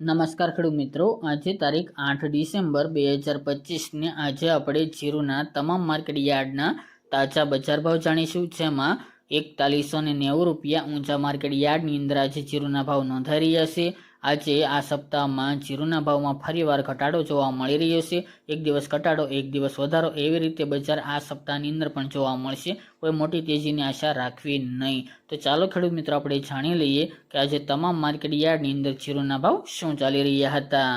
નમસ્કાર ખેડૂત મિત્રો. આજે તારીખ આઠ ડિસેમ્બર બે હજાર પચીસને આજે આપણે જીરુના તમામ માર્કેટ યાર્ડના તાજા બજાર ભાવ જાણીશું, જેમાં એકતાલીસો ને નેવું રૂપિયા ઊંચા માર્કેટ યાર્ડની અંદર આજે જીરુના ભાવ નોંધાઈ રહ્યા છે. આજે આ સપ્તાહમાં જીરુના ભાવમાં ફરીવાર ઘટાડો જોવા મળી રહ્યો છે. એક દિવસ ઘટાડો, એક દિવસ વધારો એવી રીતે બજાર આ સપ્તાહની અંદર પણ જોવા મળશે. કોઈ મોટી તેજીની આશા રાખવી નહીં. તો ચાલો ખેડૂત મિત્રો, આપણે જાણી લઈએ કે આજે તમામ માર્કેટ યાર્ડની અંદર જીરુના ભાવ શું ચાલી રહ્યા હતા.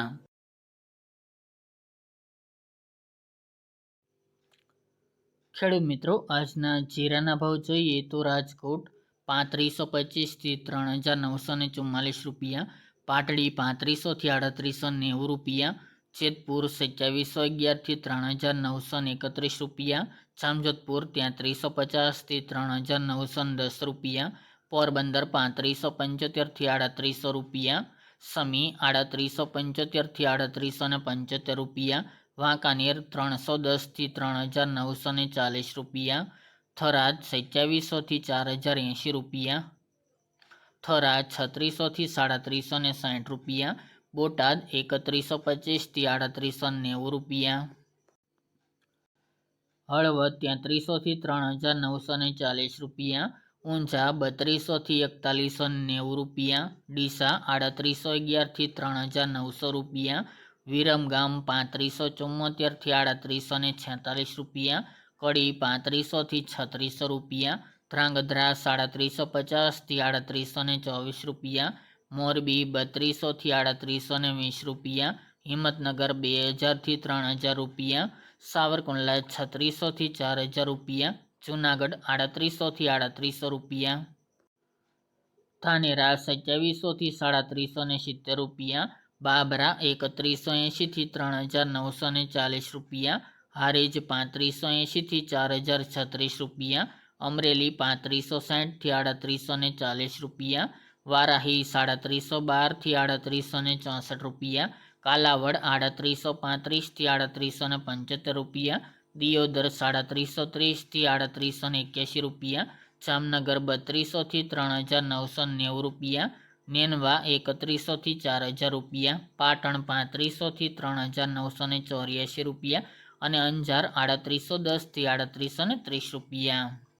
ખેડૂત મિત્રો, આજના જીરાના ભાવ જોઈએ તો રાજકોટ પાંત્રીસો પચીસથી ત્રણ હજાર નવસો ને ચુમ્માલીસ રૂપિયા પાટડી પાંત્રીસોથી આડત્રીસો નેવું રૂપિયા, જેતપુર સત્યાવીસો અગિયારથી ત્રણ હજાર નવસો ને એકત્રીસ રૂપિયા, જામજોધપુર ત્યાંત્રીસો પચાસથી ત્રણ હજાર નવસો ને દસ રૂપિયા, પોરબંદર પાંત્રીસો પંચોતેરથી આડત્રીસો રૂપિયા, સમી આડત્રીસો પંચોતેરથી આડત્રીસો ને પંચોતેર રૂપિયા, વાંકાનેર ત્રણસો દસથી ત્રણ હજાર નવસો ને ચાલીસ રૂપિયા, થરાદ સત્યાવીસોથી ચાર હજાર એંશી રૂપિયા થરાદ છત્રીસોથી સાડત્રીસો ને સાઠ રૂપિયા, બોટાદ એકત્રીસો પચીસથી આડત્રીસો નેવું રૂપિયા. હળવદ ત્યાંત્રીસોથી ત્રણ હજાર નવસો ને ચાલીસ રૂપિયા, ઊંઝા બત્રીસોથી એકતાલીસો નેવું રૂપિયા, ડીસા આડત્રીસો અગિયારથી ત્રણ હજાર નવસો રૂપિયા, વિરમગામ પાંત્રીસો ચુમ્મોતેરથી આડત્રીસો ને છેતાલીસ રૂપિયા, કડી પાંત્રીસોથી છત્રીસો રૂપિયા ધ્રાંગધ્રા સાડત્રીસો પચાસથી આડત્રીસો ને ચોવીસ રૂપિયા, મોરબી બત્રીસોથી આડત્રીસો ને વીસ રૂપિયા, હિંમતનગર બે હજારથી ત્રણ હજાર રૂપિયા, સાવરકુંડલા છત્રીસોથી ચાર હજાર રૂપિયા, જૂનાગઢ આડત્રીસોથી આડત્રીસો રૂપિયા. ધાનેરા સત્યાવીસોથી સાડત્રીસો ને સિત્તેર રૂપિયા, બાબરા એકત્રીસો એંશીથી ત્રણ હજાર નવસો ને ચાલીસ રૂપિયા, હારીજ પાંત્રીસો એંશીથી ચાર હજાર છત્રીસ રૂપિયા અમરેલી પાંત્રીસો સાઠથી આડત્રીસો ને ચાલીસ રૂપિયા, વારાહી સાડત્રીસો બારથી આડત્રીસો ને ચોસઠ રૂપિયા, કાલાવડ આડત્રીસો પાંત્રીસથી આડત્રીસો ને પંચોતેર રૂપિયા, દિયોદર સાડત્રીસો ત્રીસથી આડત્રીસો ને એક્યાસી રૂપિયા, જામનગર બત્રીસોથી ત્રણ હજાર નવસો નેવું રૂપિયા નેનવા એકત્રીસોથી ચાર હજાર રૂપિયા, પાટણ પાંત્રીસોથી ત્રણ હજાર નવસો ને ચોર્યાસી રૂપિયા અને અંજાર આડત્રીસો દસથી આડત્રીસો ને ત્રીસ રૂપિયા.